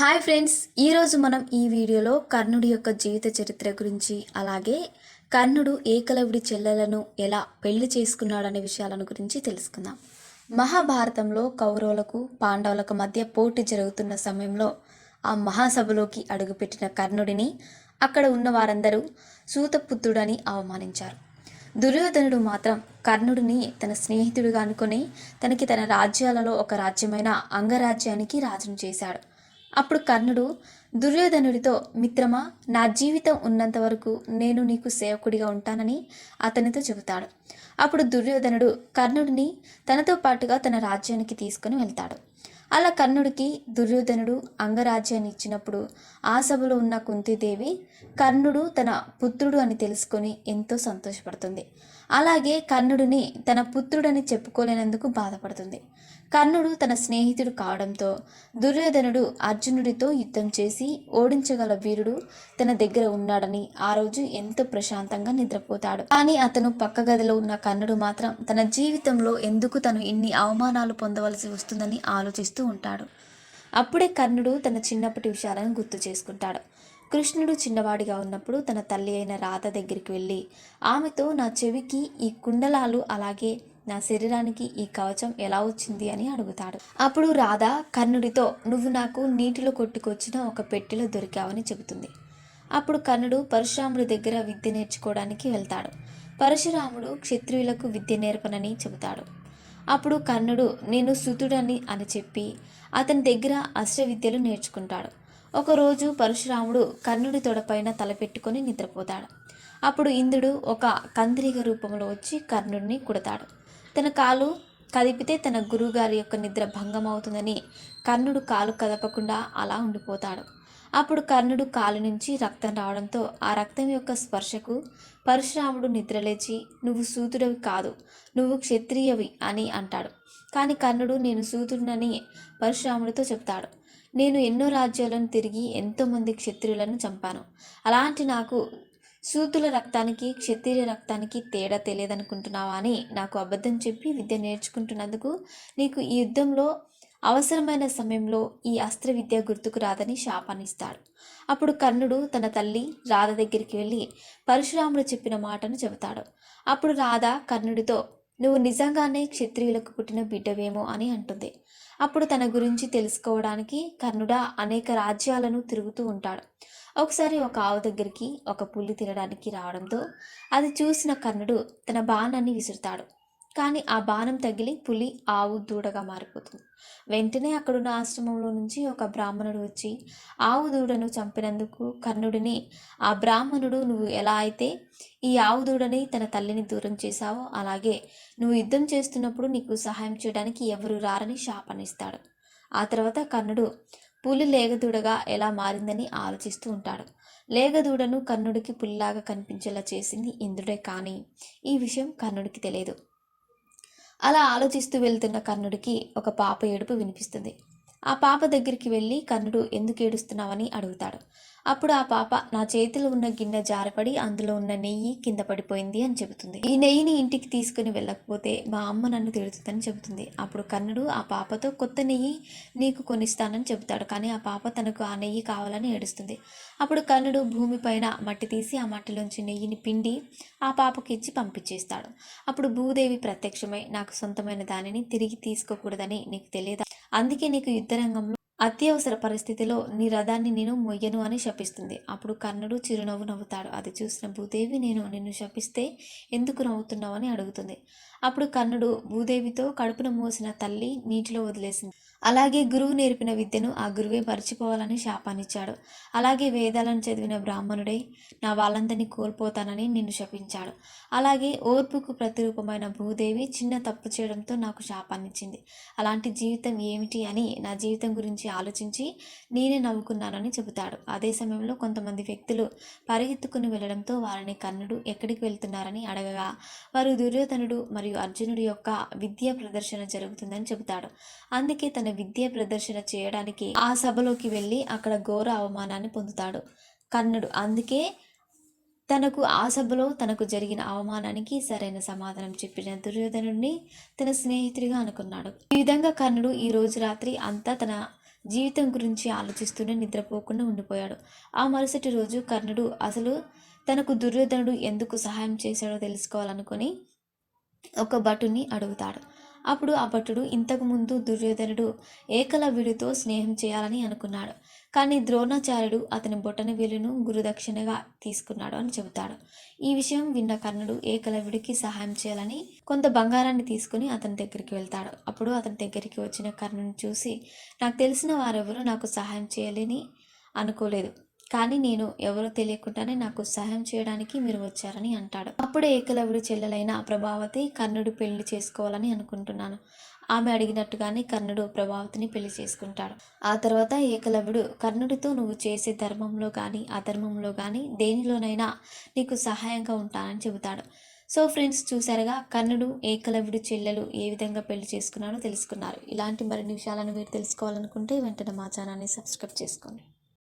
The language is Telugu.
హాయ్ ఫ్రెండ్స్ ఈరోజు మనం ఈ వీడియోలో కర్ణుడి యొక్క జీవిత చరిత్ర గురించి అలాగే కర్ణుడు ఏకలవుడి చెల్లెలను ఎలా పెళ్ళి చేసుకున్నాడనే విషయాలను గురించి తెలుసుకుందాం. మహాభారతంలో కౌరవులకు పాండవులకు మధ్య పోటీ జరుగుతున్న సమయంలో ఆ మహాసభలోకి అడుగుపెట్టిన కర్ణుడిని అక్కడ ఉన్న వారందరూ సూతపుత్రుడని అవమానించారు. దుర్యోధనుడు మాత్రం కర్ణుడిని తన స్నేహితుడుగా అనుకుని తనకి తన రాజ్యాలలో ఒక రాజ్యమైన అంగరాజ్యానికి రాజును చేశాడు. అప్పుడు కర్ణుడు దుర్యోధనుడితో మిత్రమా నా జీవితం ఉన్నంత వరకు నేను నీకు సేవకుడిగా ఉంటానని అతనితో చెబుతాడు. అప్పుడు దుర్యోధనుడు కర్ణుడిని తనతో పాటుగా తన రాజ్యానికి తీసుకుని వెళ్తాడు. అలా కర్ణుడికి దుర్యోధనుడు అంగరాజ్యాన్ని ఇచ్చినప్పుడు ఆ సభలో ఉన్న కుంతిదేవి కర్ణుడు తన పుత్రుడు అని తెలుసుకొని ఎంతో సంతోషపడుతుంది. అలాగే కర్ణుడిని తన పుత్రుడని చెప్పుకోలేనందుకు బాధపడుతుంది. కర్ణుడు తన స్నేహితుడు కావడంతో దుర్యోధనుడు అర్జునుడితో యుద్ధం చేసి ఓడించగల వీరుడు తన దగ్గర ఉన్నాడని ఆ రోజు ఎంతో ప్రశాంతంగా నిద్రపోతాడు. కానీ అతను పక్క గదిలో ఉన్న కర్ణుడు మాత్రం తన జీవితంలో ఎందుకు తను ఇన్ని అవమానాలు పొందవలసి వస్తుందని ఆలోచిస్తూ ఉంటాడు. అప్పుడే కర్ణుడు తన చిన్నప్పటి విషయాలను గుర్తు చేసుకుంటాడు. కృష్ణుడు చిన్నవాడిగా ఉన్నప్పుడు తన తల్లి అయిన రాధ దగ్గరికి వెళ్ళి ఆమెతో నా చెవికి ఈ కుండలాలు అలాగే నా శరీరానికి ఈ కవచం ఎలా వచ్చింది అని అడుగుతాడు. అప్పుడు రాధ కర్ణుడితో నువ్వు నాకు నీటిలో కొట్టుకొచ్చిన ఒక పెట్టెలో దొరికావని చెబుతుంది అప్పుడు కర్ణుడు పరశురాముడి దగ్గర విద్య నేర్చుకోవడానికి వెళ్తాడు. పరశురాముడు క్షత్రియులకు విద్య నేర్పనని చెబుతాడు. అప్పుడు కర్ణుడు నేను సుతుడని అని చెప్పి అతని దగ్గర అశ్ర విద్యలు నేర్చుకుంటాడు. ఒకరోజు పరశురాముడు కర్ణుడి తొడపైన తలపెట్టుకొని నిద్రపోతాడు. అప్పుడు ఇంద్రుడు ఒక కందిరిగ రూపంలో వచ్చి కర్ణుడిని కుడతాడు. తన కాలు కదిపితే తన గురువుగారి యొక్క నిద్ర భంగం అవుతుందని కర్ణుడు కాలు కదపకుండా అలా ఉండిపోతాడు. అప్పుడు కర్ణుడు కాలు నుంచి రక్తం రావడంతో ఆ రక్తం యొక్క స్పర్శకు పరశురాముడు నిద్రలేచి నువ్వు సూతుడవి కాదు నువ్వు క్షత్రియవి అని అంటాడు. కానీ కర్ణుడు నేను సూతుడినని పరశురాముడితో చెప్తాడు. నేను ఎన్నో రాజ్యాలను తిరిగి ఎంతోమంది క్షత్రియులను చంపాను. అలాంటి నాకు సూతుల రక్తానికి క్షత్రియ రక్తానికి తేడా తెలియదనుకుంటున్నావా అని నాకు అబద్ధం చెప్పి విద్య నేర్చుకుంటున్నందుకు నీకు ఈ యుద్ధంలో అవసరమైన సమయంలో ఈ అస్త్ర విద్య గుర్తుకు రాదని శాపనిస్తాడు అప్పుడు కర్ణుడు తన తల్లి రాధ దగ్గరికి వెళ్ళి పరశురాముడు చెప్పిన మాటను చెబుతాడు. అప్పుడు రాధ కర్ణుడితో నువ్వు నిజంగానే క్షత్రియులకు పుట్టిన బిడ్డవేమో అని అంటుంది. అప్పుడు తన గురించి తెలుసుకోవడానికి కర్ణుడ అనేక రాజ్యాలను తిరుగుతూ ఉంటాడు. ఒకసారి ఒక ఆవు దగ్గరికి ఒక పులి తినడానికి రావడంతో అది చూసిన కర్ణుడు తన బాణాన్ని విసురుతాడు. కానీ ఆ బాణం తగిలి పులి ఆవు దూడగా మారిపోతుంది. వెంటనే అక్కడున్న ఆశ్రమంలో నుంచి ఒక బ్రాహ్మణుడు వచ్చి ఆవు దూడను చంపినందుకు కర్ణుడిని ఆ బ్రాహ్మణుడు నువ్వు ఎలా అయితే ఈ ఆవు దూడని తన తల్లిని దూరం చేశావో అలాగే నువ్వు యుద్ధం చేస్తున్నప్పుడు నీకు సహాయం చేయడానికి ఎవరు రారని శాపనిస్తాడు ఆ తర్వాత కర్ణుడు పులి లేగదూడగా ఎలా మారిందని ఆలోచిస్తూ ఉంటాడు. లేగదూడను కర్ణుడికి పులిలాగా కనిపించేలా చేసింది ఇంద్రుడే కానీ ఈ విషయం కర్ణుడికి తెలియదు. అలా ఆలోచిస్తూ వెళ్తున్న కర్ణుడికి ఒక పాప ఏడుపు వినిపిస్తుంది. ఆ పాప దగ్గరికి వెళ్ళి కర్ణుడు ఎందుకు ఏడుస్తున్నావని అడుగుతాడు. అప్పుడు ఆ పాప నా చేతిలో ఉన్న గిన్నె జారపడి అందులో ఉన్న నెయ్యి కింద పడిపోయింది అని చెబుతుంది. ఈ నెయ్యిని ఇంటికి తీసుకుని వెళ్ళకపోతే మా అమ్మ నన్ను తిడుతుందని చెబుతుంది. అప్పుడు కర్ణుడు ఆ పాపతో కొత్త నెయ్యి నీకు కొనిస్తానని చెబుతాడు కానీ ఆ పాప తనకు ఆ నెయ్యి కావాలని ఏడుస్తుంది అప్పుడు కర్ణుడు భూమిపైన మట్టి తీసి ఆ మట్టిలోంచి నెయ్యిని పిండి ఆ పాపకి ఇచ్చి పంపించేస్తాడు. అప్పుడు భూదేవి ప్రత్యక్షమై నాకు సొంతమైన దానిని తిరిగి తీసుకోకూడదని నీకు తెలియదా? అందుకే నీకు యుద్ధరంగంలో అత్యవసర పరిస్థితిలో నీ రథాన్ని నేను మొయ్యను అని శపిస్తుంది. అప్పుడు కర్ణుడు చిరునవ్వు నవ్వుతాడు. అది చూసిన భూదేవి నేను నిన్ను శపిస్తే ఎందుకు నవ్వుతున్నావని అడుగుతుంది. అప్పుడు కర్ణుడు భూదేవితో కడుపున మోసిన తల్లి నీటిలో వదిలేసింది. అలాగే గురువు నేర్పిన విద్యను ఆ గురువే మరిచిపోవాలని శాపానిచ్చాడు అలాగే వేదాలను చదివిన బ్రాహ్మణుడే నా వాళ్ళందరినీ కోల్పోతానని నిన్ను శపించాడు. అలాగే ఓర్పుకు ప్రతిరూపమైన భూదేవి చిన్న తప్పు చేయడంతో నాకు శాపాన్నిచ్చింది. అలాంటి జీవితం ఏమిటి అని నా జీవితం గురించి ఆలోచించి నేనే నవ్వుకున్నానని చెబుతాడు. అదే సమయంలో కొంతమంది వ్యక్తులు పరిగెత్తుకుని వెళ్ళడంతో వారిని కర్ణుడు ఎక్కడికి వెళ్తున్నారని అడగగా వారు దుర్యోధనుడు మరియు అర్జునుడి యొక్క విద్యా ప్రదర్శన జరుగుతుందని చెబుతాడు. అందుకే తన విద్యా ప్రదర్శన చేయడానికి ఆ సభలోకి వెళ్ళి అక్కడ ఘోర అవమానాన్ని పొందుతాడు కర్ణుడు అందుకే తనకు ఆ సభలో తనకు జరిగిన అవమానానికి సరైన సమాధానం చెప్పిన దుర్యోధనుడిని తన స్నేహితుడిగా అనుకున్నాడు. ఈ విధంగా కర్ణుడు ఈ రోజు రాత్రి అంతా తన జీవితం గురించి ఆలోచిస్తూనే నిద్రపోకుండా ఉండిపోయాడు. ఆ మరుసటి రోజు కర్ణుడు అసలు తనకు దుర్యోధనుడు ఎందుకు సహాయం చేశాడో తెలుసుకోవాలనుకొని ఒక భటుని అడుగుతాడు. అప్పుడు ఆ భటుడు ఇంతకుముందు దుర్యోధనుడు ఏకలవ్యుడితో స్నేహం చేయాలని అనుకున్నాడు. కానీ ద్రోణాచార్యుడు అతని బొటన వేలును గురుదక్షిణగా తీసుకున్నాడు అని చెబుతాడు. ఈ విషయం విన్న కర్ణుడు ఏకలవ్యుడికి సహాయం చేయాలని కొంత బంగారాన్ని తీసుకుని అతని దగ్గరికి వెళ్తాడు. అప్పుడు అతని దగ్గరికి వచ్చిన కర్ణుని చూసి నాకు తెలిసిన వారెవరూ నాకు సహాయం చేయలేని అనుకోలేదు. కానీ నేను ఎవరో తెలియకుండానే నాకు సహాయం చేయడానికి మీరు వచ్చారని అంటాడు. అప్పుడే ఏకలవుడి చెల్లెలైన ప్రభావతి కర్ణుడు పెళ్ళి చేసుకోవాలని అనుకుంటున్నాను. ఆమె అడిగినట్టుగానే కర్ణుడు ప్రభావతిని పెళ్ళి చేసుకుంటాడు. ఆ తర్వాత ఏకలవ్యుడు కర్ణుడితో నువ్వు చేసే ధర్మంలో కానీ అధర్మంలో కానీ దేనిలోనైనా నీకు సహాయంగా ఉంటానని చెబుతాడు. సో ఫ్రెండ్స్ చూసారుగా కర్ణుడు ఏకలవ్యుడు చెల్లెలు ఏ విధంగా పెళ్ళి చేసుకున్నారో తెలుసుకున్నారు. ఇలాంటి మరిన్ని విషయాలను మీరు తెలుసుకోవాలనుకుంటే వెంటనే మా ఛానల్ని సబ్స్క్రైబ్ చేసుకోండి.